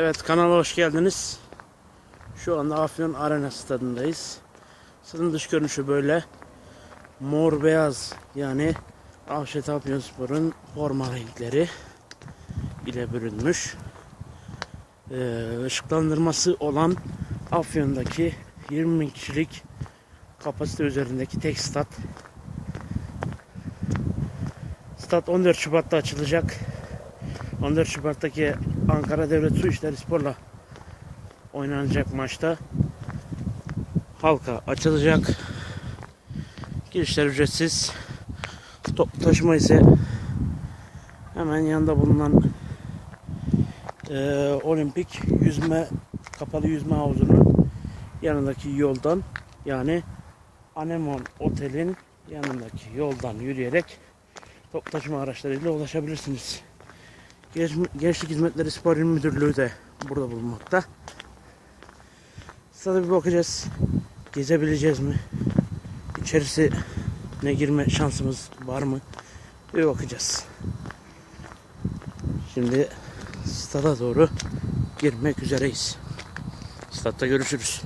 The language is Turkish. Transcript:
Evet kanala hoş geldiniz. Şu anda Afyon Arena stadındayız. Stadın dış görünüşü böyle. Mor beyaz yani Avşet Afyonspor'un forma renkleri ile bürünmüş. Ee, ışıklandırması olan Afyon'daki 20 bin kişilik kapasite üzerindeki tek stat. Stat 14 Şubat'ta açılacak. 14 Şubat'taki Ankara Devlet Su İşleri Spor'la oynanacak maçta halka açılacak. Girişler ücretsiz. Top taşıma ise hemen yanında bulunan eee, olimpik yüzme kapalı yüzme havuzunun yanındaki yoldan yani Anemon Otel'in yanındaki yoldan yürüyerek top taşıma araçlarıyla ulaşabilirsiniz. Genç- Gençlik Hizmetleri Spor İl Müdürlüğü de burada bulunmakta. Sada bir bakacağız. Gezebileceğiz mi? İçerisi ne girme şansımız var mı? Bir bakacağız. Şimdi stada doğru girmek üzereyiz. Statta görüşürüz.